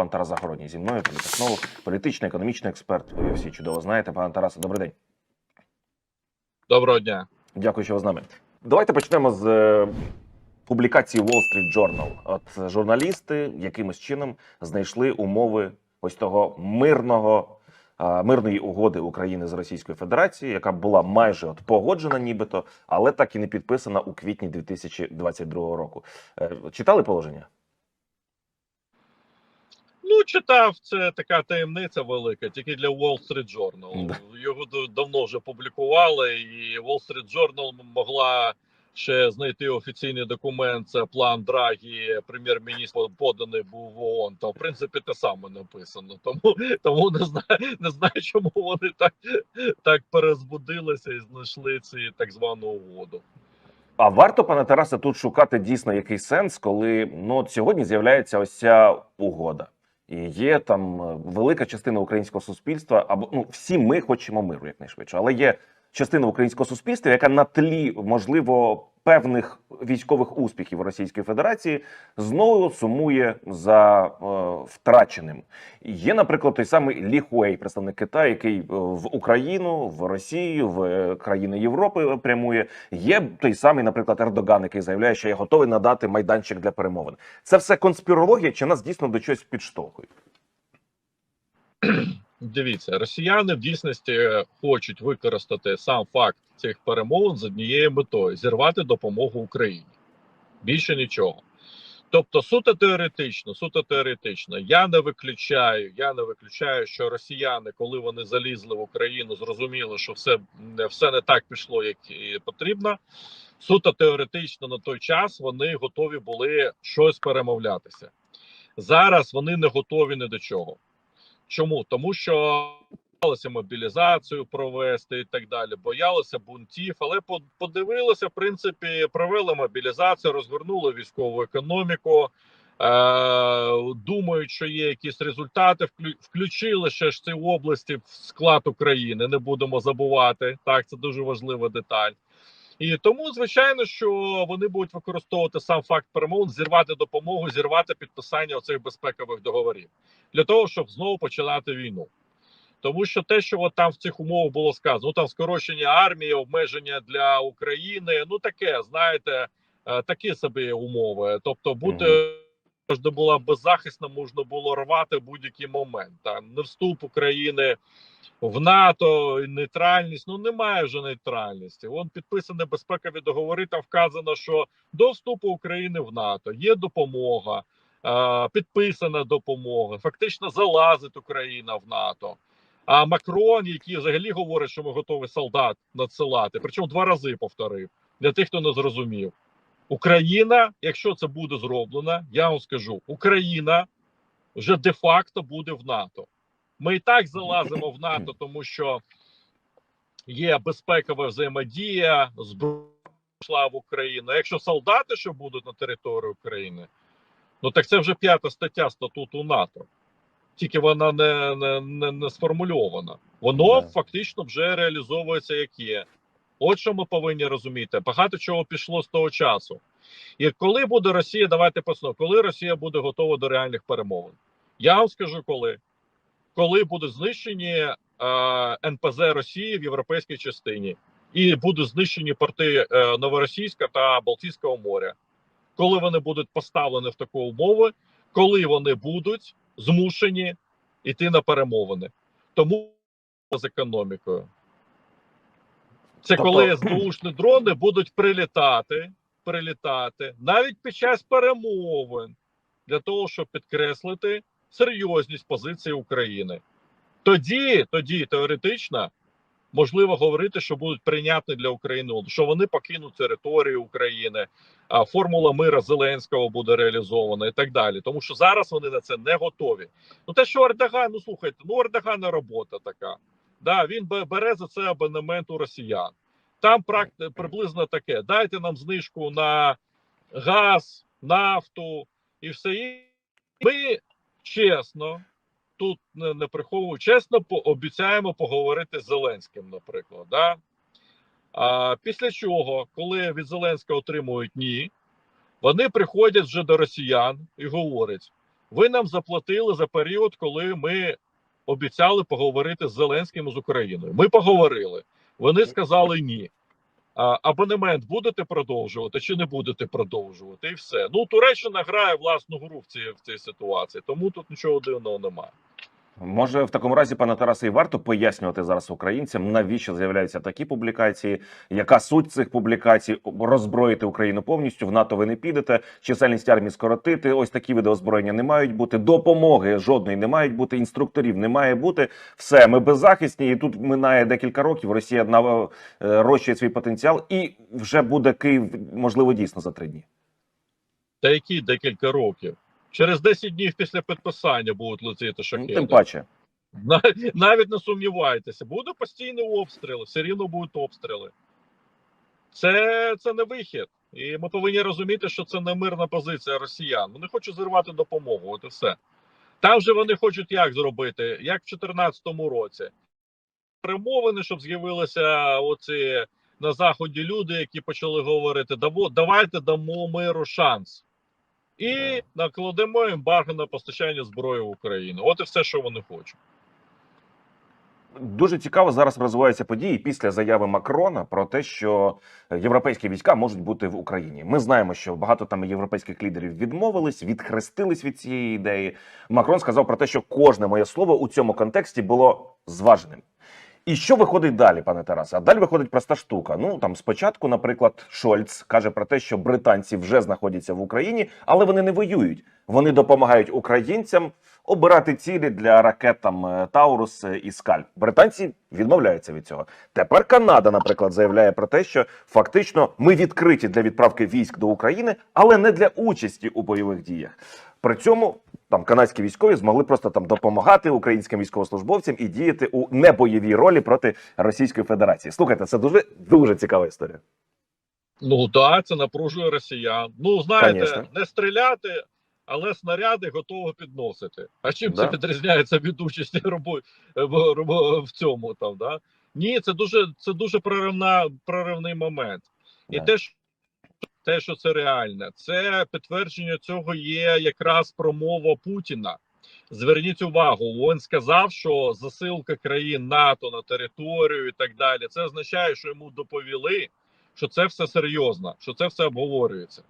пан Тарас Загородній зі мною, політехнолог, політичний, економічний експерт. Ви всі чудово знаєте. Пане Тарасе, добрий день. Доброго дня. Дякую, що ви з нами. Давайте почнемо з е, публікації Wall Street Journal. От журналісти якимось чином знайшли умови ось того мирного. е, Мирної угоди України з Російською Федерацією, яка була майже от погоджена, нібито, але так і не підписана у квітні 2022 року. Е, Читали положення? Ну, читав, це така таємниця велика, тільки для Wall Street Journal. Його давно вже публікували, і Wall Street Journal могла ще знайти офіційний документ. Це план Драгі, прем'єр-міністр поданий був в ООН. Там, в принципі, те саме написано. Тому, тому не знаю, не знаю, чому вони так, так перезбудилися і знайшли ці так звану угоду. А варто, пане Тарасе, тут шукати дійсно якийсь сенс, коли ну от сьогодні з'являється ось ця угода, є там е, велика частина українського суспільства, або ну всі ми хочемо миру якнайшвидше, але є частина українського суспільства, яка на тлі можливо певних військових успіхів Російської Федерації знову сумує за е, втраченим. Є, наприклад, той самий Лі Хуей, представник Китаю, який е, в Україну, в Росію, в е, країни Європи прямує. Є той самий, наприклад, Ердоган, який заявляє, що я готовий надати майданчик для перемовин. Це все конспірологія, чи нас дійсно до чогось підштовхують? Дивіться, росіяни в дійсності е, хочуть використати сам факт цих перемовин з однією метою зірвати допомогу Україні. Більше нічого. Тобто, суто теоретично, суто теоретично, я не виключаю, я не виключаю, що росіяни, коли вони залізли в Україну, зрозуміли, що все, не- все не так пішло, як і потрібно. Суто теоретично на той час вони готові були щось перемовлятися. Зараз вони не готові ні до чого. Чому? Тому що боялися мобілізацію провести і так далі, боялися бунтів, але по- подивилися, в принципі, провели мобілізацію, розгорнули військову економіку. Е, думають, що є якісь результати. Вклю- Включили ще ж ці області в склад України. Не будемо забувати. Так, це дуже важлива деталь. І тому, звичайно, що вони будуть використовувати сам факт перемовин, зірвати допомогу, зірвати підписання оцих безпекових договорів для того, щоб знову починати війну. Тому що те, що от там в цих умовах було сказано, ну там скорочення армії, обмеження для України, ну таке, знаєте, е, такі собі умови. Тобто, бути завжди була беззахисна, можна було рвати будь-який момент. Там не вступ України в НАТО, нейтральність. Ну немає вже нейтральності. Вон підписані безпекові договори. Там вказано, що до вступу України в НАТО є допомога, е, підписана допомога. Фактично залазить Україна в НАТО. А Макрон, який взагалі говорить, що ми готові солдат надсилати, причому два рази повторив для тих, хто не зрозумів. Україна, якщо це буде зроблено, я вам скажу, Україна вже де-факто буде в НАТО. Ми і так залазимо в НАТО, тому що є безпекова взаємодія, зброя йшла в Україну. Якщо солдати ще будуть на території України, ну так це вже п'ята стаття статуту НАТО. Тільки вона не, не, не, не сформульована. Воно Да. фактично вже реалізовується як є. От що ми повинні розуміти. Багато чого пішло з того часу. І коли буде Росія, давайте поснов, коли Росія буде готова до реальних перемовин? Я вам скажу коли. Коли будуть знищені е, НПЗ Росії в європейській частині, і будуть знищені порти е, Новоросійська та Балтійського моря. Коли вони будуть поставлені в таку умови, коли вони будуть змушені йти на перемовини. Тому з економікою. Це Тобто- коли СБУшні дрони будуть прилітати, прилітати навіть під час перемовин для того, щоб підкреслити серйозність позиції України. Тоді, тоді теоретично можливо говорити, що будуть прийнятні для України, що вони покинуть територію України, а формула мира Зеленського буде реалізована і так далі. Тому що зараз вони на це не готові. Ну те, що Ердоган, ну слухайте, ну Ердогана робота така. Да, він бе- бере за це абонемент у росіян. Там приблизно таке: дайте нам знижку на газ, нафту і все інше. Ми чесно, тут не, не приховую, чесно обіцяємо поговорити з Зеленським, наприклад. Да? А після чого, коли від Зеленського отримують ні, вони приходять вже до росіян і говорять: Ви нам заплатили за період, коли ми обіцяли поговорити з Зеленським з Україною. Ми поговорили. Вони сказали ні. А, абонемент будете продовжувати чи не будете продовжувати, і все. Ну Туреччина грає власну гру в цій, в цій ситуації, тому тут нічого дивного немає. Може, в такому разі, пане Тарасе, і варто пояснювати зараз українцям, навіщо з'являються такі публікації, яка суть цих публікацій, роззброїти Україну повністю, в НАТО ви не підете, чисельність армії скоротити. Ось такі види озброєння не мають бути. Допомоги жодної не мають бути, інструкторів не має бути. Все, ми беззахисні, і тут минає декілька років. Росія нарощує свій потенціал, і вже буде Київ, можливо, дійсно за три дні. Та які декілька років? Через 10 днів після підписання будуть летіти Ну, шахеди. Тим паче. Нав- Навіть не сумнівайтеся, буде постійний обстріл, все рівно будуть обстріли. Це, це не вихід. І ми повинні розуміти, що це не мирна позиція росіян. Вони хочуть зірвати допомогу, от і все. Там же вони хочуть як зробити, як в 2014 році. Перемовини, щоб з'явилися оці на заході люди, які почали говорити: «Даво- давайте дамо миру шанс. І накладемо ембарго на постачання зброї в Україну. От і все, що вони хочуть. Дуже цікаво зараз розвиваються події після заяви Макрона про те, що європейські війська можуть бути в Україні. Ми знаємо, що багато там європейських лідерів відмовились, відхрестились від цієї ідеї. Макрон сказав про те, що кожне моє слово у цьому контексті було зваженим. І що виходить далі, пане Тарасе? А далі виходить проста штука. Ну там спочатку, наприклад, Шольц каже про те, що британці вже знаходяться в Україні, але вони не воюють. Вони допомагають українцям обирати цілі для ракет там е, Таурус е, і Скальп. Британці відмовляються від цього. Тепер Канада, наприклад, заявляє про те, що фактично ми відкриті для відправки військ до України, але не для участі у бойових діях. При цьому там канадські військові змогли просто там допомагати українським військовослужбовцям і діяти у небойовій ролі проти Російської Федерації. Слухайте, це дуже дуже цікава історія. Ну так, це напружує росіян. Ну, знаєте, Конечно. не стріляти, але снаряди готові підносити. А чим Да. це відрізняється від участі робо- в, в цьому там? Да? Ні, це дуже це дуже проривна, проривний момент. І Да. те, що, те, що це реальне, це підтвердження цього є якраз промова Путіна. Зверніть увагу, він сказав, що засилка країн НАТО на територію і так далі. Це означає, що йому доповіли, що це все серйозно, що це все обговорюється.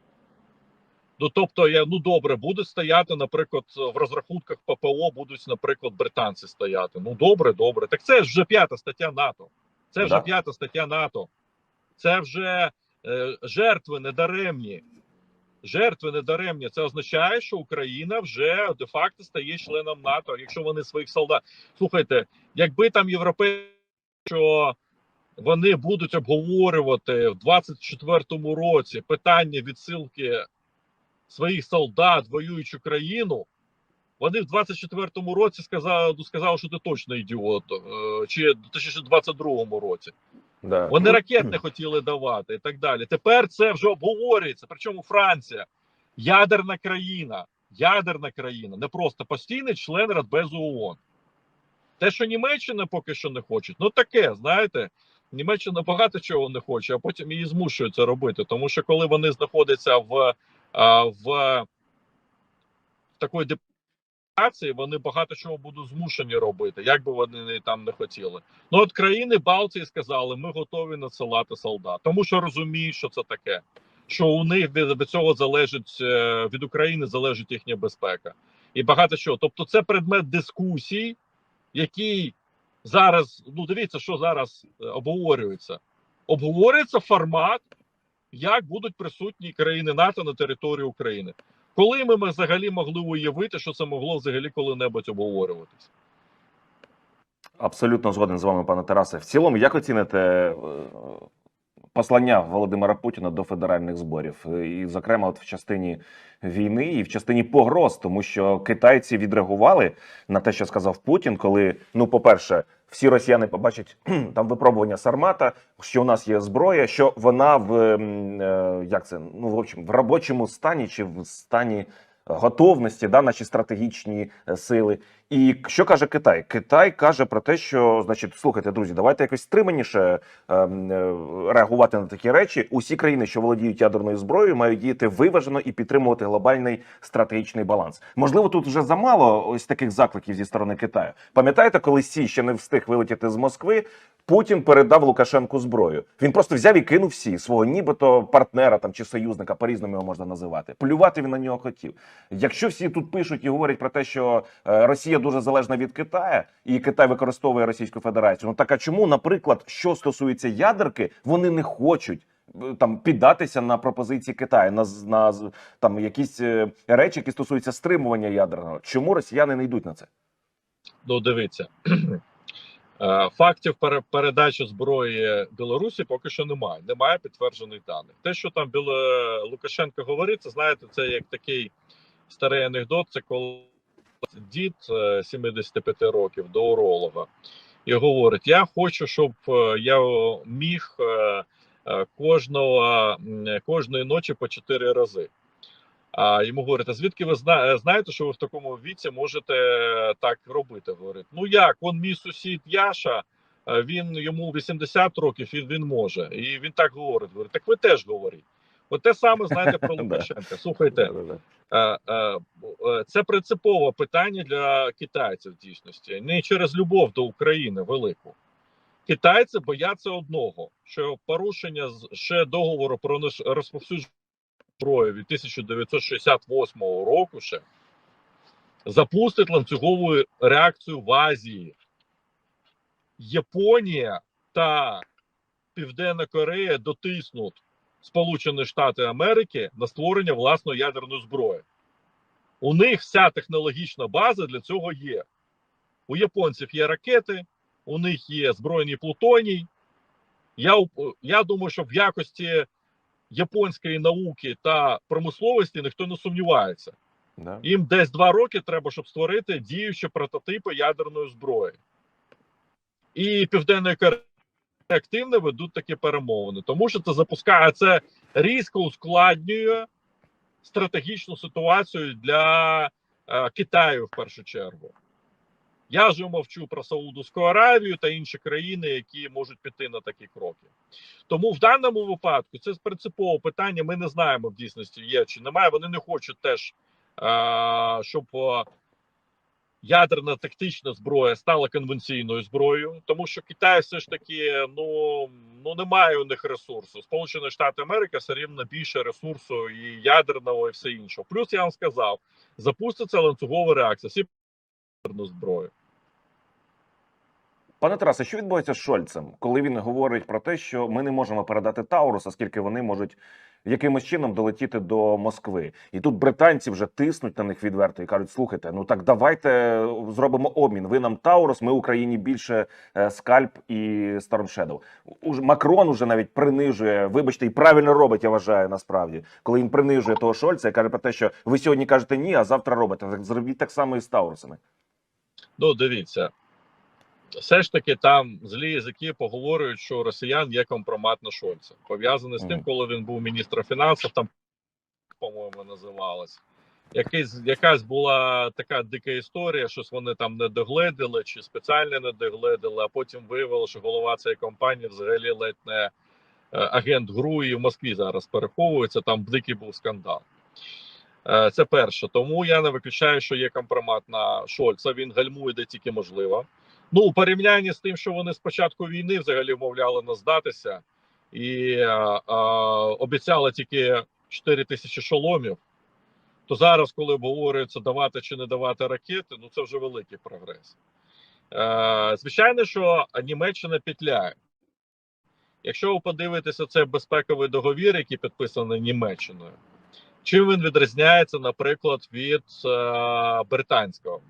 Ну тобто, я ну добре, будуть стояти, наприклад, в розрахунках ППО будуть, наприклад, британці стояти. Ну добре, добре. Так це ж вже п'ята стаття НАТО. Це вже Да. п'ята стаття НАТО. Це вже жертви недаремні. Жертви недаремні. Це означає, що Україна вже де-факто стає членом НАТО, якщо вони своїх солдат. Слухайте, якби там європейці, що вони будуть обговорювати в 24-му році питання відсилки своїх солдат, воюючу країну, вони в 24-му році сказали, ну, сказали, що ти точно ідіот, е, чи в 22-му році. Да. Вони ракет не хотіли давати і так далі. Тепер це вже обговорюється. Причому Франція, ядерна країна, ядерна країна, не просто постійний член Радбезу ООН. Те, що Німеччина поки що не хоче, ну таке, знаєте, Німеччина багато чого не хоче, а потім її змушують це робити. Тому що коли вони знаходяться в, в, в такої депресії, вони багато чого будуть змушені робити, як би вони там не хотіли. Ну от країни Балтії сказали, ми готові надсилати солдат, тому що розуміють, що це таке. Що у них від, цього залежить е, від України залежить їхня безпека, і багато чого. Тобто, це предмет дискусій, який зараз ну дивіться, що зараз е, обговорюється. Обговорюється формат, як будуть присутні країни НАТО на території України. Коли ми взагалі могли уявити, що це могло взагалі коли-небудь обговорюватися? Абсолютно згоден з вами, пане Тарасе. В цілому, як оціните послання Володимира Путіна до федеральних зборів, Е, і, зокрема, от в частині війни і в частині погроз, тому що китайці відреагували на те, що сказав Путін, коли, ну, по-перше, всі росіяни побачать там випробування Сармата, що у нас є зброя, що вона в ем, е, як це ну в общем, в робочому стані чи в стані готовності, да, наші стратегічні е, сили. І що каже Китай? Китай каже про те, що значить, слухайте, друзі, давайте якось стриманіше ем, е, реагувати на такі речі. Усі країни, що володіють ядерною зброєю, мають діяти виважено і підтримувати глобальний стратегічний баланс. Можливо, тут вже замало ось таких закликів зі сторони Китаю. Пам'ятаєте, коли Сі ще не встиг вилетіти з Москви? Путін передав Лукашенку зброю. Він просто взяв і кинув всі свого, нібито партнера там чи союзника, по-різному його можна називати. Плювати він на нього хотів. Якщо всі тут пишуть і говорять про те, що е, Росія дуже залежна від Китаю, і Китай використовує Російську Федерацію. Ну так а чому, наприклад, що стосується ядерки, вони не хочуть е, там піддатися на пропозиції Китаю, на, на там якісь е, речі, які стосуються стримування ядерного? Чому росіяни не йдуть на це? Ну, дивіться. Е, Фактів передачі зброї Білорусі поки що немає. Немає підтверджених даних. Те, що там Біло... Лукашенко говорить, це знаєте, це як такий старий анекдот. Це коли дід е, 75 років до уролога і говорить: Я хочу, щоб е, я міг е, е, кожного кожної ночі по 4 рази. А йому говорять, а звідки ви зна- е, знаєте, що ви в такому віці можете так робити? Говорить, ну як, он мій сусід Яша, е, він йому 80 років, і він може. І він так говорить. Говорить, так ви теж говоріть. От те саме знаєте про Лукашенка. Слухайте, е, е, е, це принципове питання для китайців в дійсності, не через любов до України велику. Китайці бояться одного, що порушення ще договору про розповсюдження зброї від 1968 року ще запустить ланцюгову реакцію в Азії. Японія та Південна Корея дотиснуть Сполучені Штати Америки на створення власної ядерної зброї. У них вся технологічна база для цього є. У японців є ракети, у них є збройний плутоній. Я, я думаю, що в якості японської науки та промисловості ніхто не сумнівається. Да. Їм десь два роки треба, щоб створити діючі прототипи ядерної зброї. І Південна Корея активно ведуть такі перемовини, тому що це запускає це різко ускладнює стратегічну ситуацію для е, Китаю в першу чергу. Я вже мовчу про Саудовську Аравію та інші країни, які можуть піти на такі кроки. Тому в даному випадку це принципове питання. Ми не знаємо в дійсності є чи немає. Вони не хочуть теж, е, щоб е, ядерна тактична зброя стала конвенційною зброєю, тому що Китай все ж таки ну, ну немає у них ресурсу. Сполучені Штати Америки все рівно більше ресурсу і ядерного, і все інше. Плюс я вам сказав, запуститься ланцюгова реакція. Всі зброю. Пане Тарасе, що відбувається з Шольцем, коли він говорить про те, що ми не можемо передати Таурус, оскільки вони можуть якимось чином долетіти до Москви, і тут британці вже тиснуть на них відверто і кажуть: слухайте, ну так давайте зробимо обмін. Ви нам Таурус, ми Україні більше е, скальп і Storm. Уже Макрон уже навіть принижує. Вибачте, і правильно робить, я вважаю, насправді, коли він принижує того Шольца і каже про те, що ви сьогодні кажете ні, а завтра робите. Так зробіть так само і з Таурусами. Ну, дивіться, все ж таки там злі язики поговорюють, що росіян є компромат на Шольца. Пов'язаний з тим, коли він був міністром фінансів, там, по-моєму, називалось. Якийсь, якась була така дика історія, щось вони там не догледіли чи спеціально не догледіли, а потім виявилося, що голова цієї компанії взагалі ледь не е, агент ГРУ і в Москві зараз переховується. Там дикий був скандал. Е, Це перше. Тому я не виключаю, що є компромат на Шольца. Він гальмує де тільки можливо. Ну, у порівнянні з тим, що вони з початку війни взагалі вмовляли нас здатися, і е, е, обіцяли тільки 4 тисячі шоломів. То зараз, коли обговорюється давати чи не давати ракети, ну це вже великий прогрес. Е, звичайно, що Німеччина петляє. Якщо ви подивитеся, це безпековий договір, який підписаний Німеччиною. Чим він відрізняється, наприклад, від е, британського?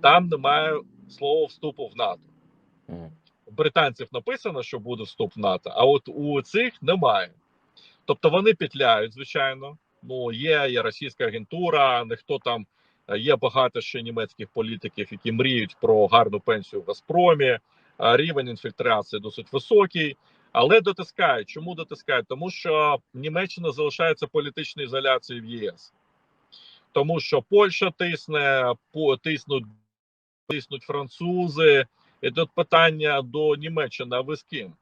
Там немає слова вступу в НАТО. У британців написано, що буде вступ в НАТО, а от у цих немає. Тобто вони петляють, звичайно. Ну, є, є російська агентура, ніхто там е, є багато ще німецьких політиків, які мріють про гарну пенсію в Газпромі. а Рівень інфільтрації досить високий, але дотискають. Чому дотискають? Тому що Німеччина залишається політичною ізоляцією в ЄС. тому що Польща тисне, тиснуть, тиснуть французи. І тут питання до Німеччини, а ви з ким?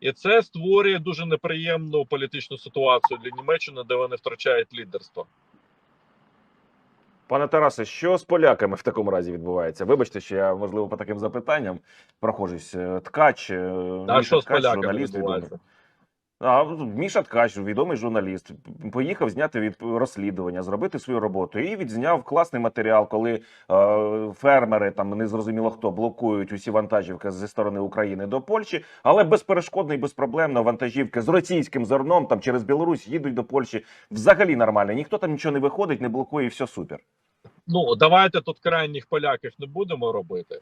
І це створює дуже неприємну політичну ситуацію для Німеччини, де вони втрачають лідерство. Пане Тарасе, що з поляками в такому разі відбувається? Вибачте, що я можливо по таким запитанням прохожусь. Е, Ткач, е, А що що з Ткач, поляками журналіст відбувається? А Міша Ткач, відомий журналіст, поїхав зняти від розслідування, зробити свою роботу і відзняв класний матеріал, коли е, фермери там незрозуміло хто блокують усі вантажівки зі сторони України до Польщі, але безперешкодно і безпроблемно вантажівки з російським зерном там через Білорусь їдуть до Польщі. Взагалі нормально. Ніхто там нічого не виходить, не блокує, і все супер. Ну, давайте тут крайніх поляків не будемо робити.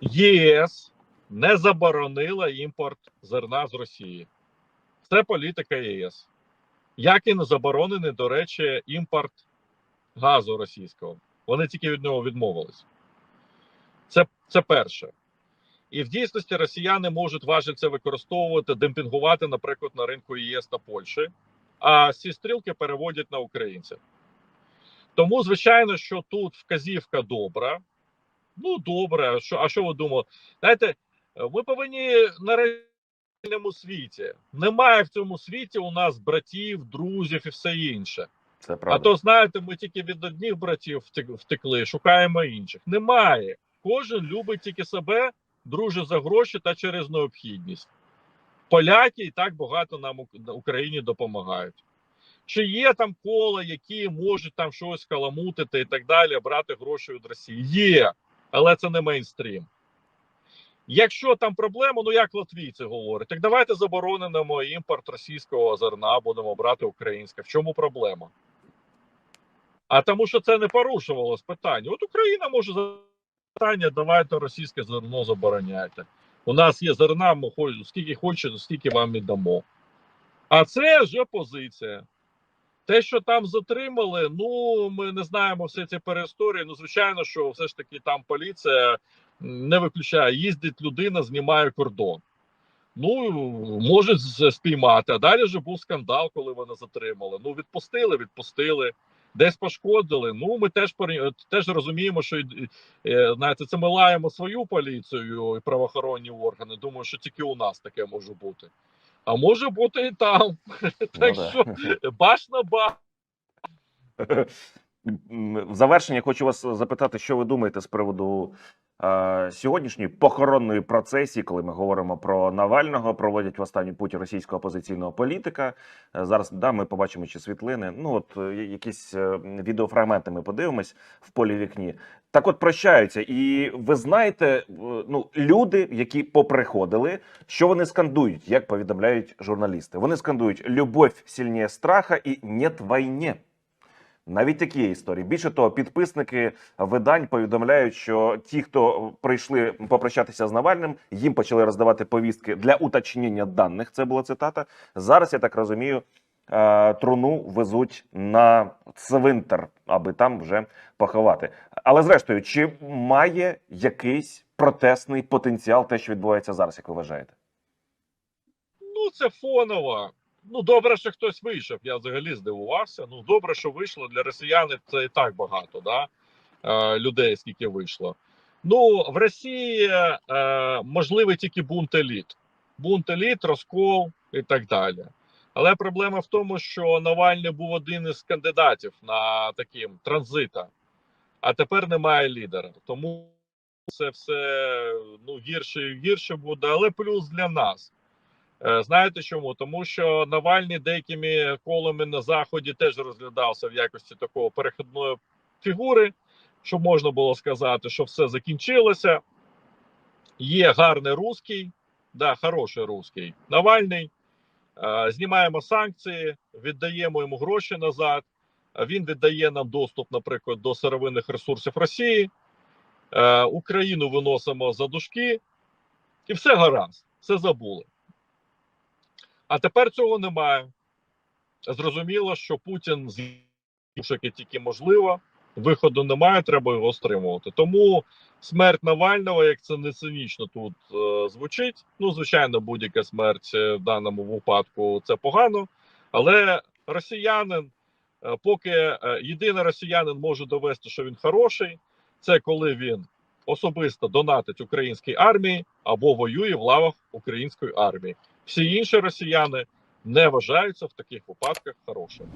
ЄС не заборонила імпорт зерна з Росії. Це політика ЄС. Як і не заборонений, до речі, імпорт газу російського. Вони тільки від нього відмовились. Це, це перше. І в дійсності росіяни можуть важко це використовувати, демпінгувати, наприклад, на ринку ЄС та Польщі, а ці стрілки переводять на українців. Тому, звичайно, що тут вказівка добра. Ну, добре, а що, а що ви думали? Знаєте, ми повинні на реальному світі. Немає в цьому світі у нас братів, друзів і все інше. Це А то, знаєте, ми тільки від одних братів втекли, шукаємо інших. Немає. Кожен любить тільки себе, друже за гроші та через необхідність. Поляки і так багато нам Україні допомагають. Чи є там кола, які можуть там щось каламутити і так далі, брати гроші від Росії? Є, але це не мейнстрім. Якщо там проблема, ну як латвійці говорять, так давайте заборонимо імпорт російського зерна, будемо брати українське. В чому проблема? А тому, що це не порушувалось питання. От Україна може питання, давайте російське зерно забороняйте. У нас є зерна, ми хоч, скільки хочете, стільки вам і дамо. А це вже позиція. Те, що там затримали, ну ми не знаємо все ці переісторії. Ну, звичайно, що все ж таки там поліція не виключає. Їздить людина, знімає кордон. Ну, може спіймати. А далі вже був скандал, коли вони затримали. Ну, відпустили, відпустили, десь пошкодили. Ну, ми теж теж розуміємо, що е, знаєте, це ми лаємо свою поліцію і правоохоронні органи. Думаю, що тільки у нас таке може бути. А може бути і там. Так да. що баш на баш. В завершення хочу вас запитати, що ви думаєте з приводу сьогоднішньої похоронної процесії, коли ми говоримо про Навального, проводять в останню путь російського опозиційного політика. Е, зараз да, ми побачимо чи світлини. Ну от е, якісь е, відеофрагменти ми подивимось в полі вікні. Так, от прощаються, і ви знаєте, е, ну люди, які поприходили, що вони скандують, як повідомляють журналісти. Вони скандують любов сильніє страха і нет війни. Навіть такі історії. Більше того, підписники видань повідомляють, що ті, хто прийшли попрощатися з Навальним, їм почали роздавати повістки для уточнення даних. Це була цитата. Зараз я так розумію, е, труну везуть на цвинтар, аби там вже поховати. Але зрештою, чи має якийсь протестний потенціал те, що відбувається зараз, як ви вважаєте? Ну, це фонова. Ну, добре, що хтось вийшов. Я взагалі здивувався. Ну, добре, що вийшло. Для росіян це і так багато, да? е, людей, скільки вийшло. Ну, в Росії е, можливий тільки бунт еліт. Бунт еліт, розкол і так далі. Але проблема в тому, що Навальний був один із кандидатів на таким транзита, а тепер немає лідера. Тому це все ну, гірше і гірше буде, але плюс для нас. Е, Знаєте чому? Тому що Навальний деякими колами на заході теж розглядався в якості такого перехідної фігури, щоб можна було сказати, що все закінчилося. Є гарний русський, да, хороший русський Навальний. Е, Знімаємо санкції, віддаємо йому гроші назад. Він віддає нам доступ, наприклад, до сировинних ресурсів Росії. Е, Україну виносимо за дужки, і все гаразд, все забули. А тепер цього немає. Зрозуміло, що Путін з з'їхати тільки можливо, виходу немає, треба його стримувати. Тому смерть Навального, як це не цинічно тут е, звучить. Ну, звичайно, будь-яка смерть е, в даному випадку це погано, але росіянин Е, Поки е, єдиний росіянин може довести, що він хороший, це коли він особисто донатить українській армії або воює в лавах української армії. Всі інші росіяни не вважаються в таких випадках хорошими.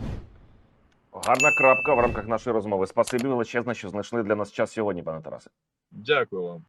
Гарна крапка в рамках нашої розмови. Спасибі величезне, що знайшли для нас час сьогодні, пане Тарасе. Дякую вам.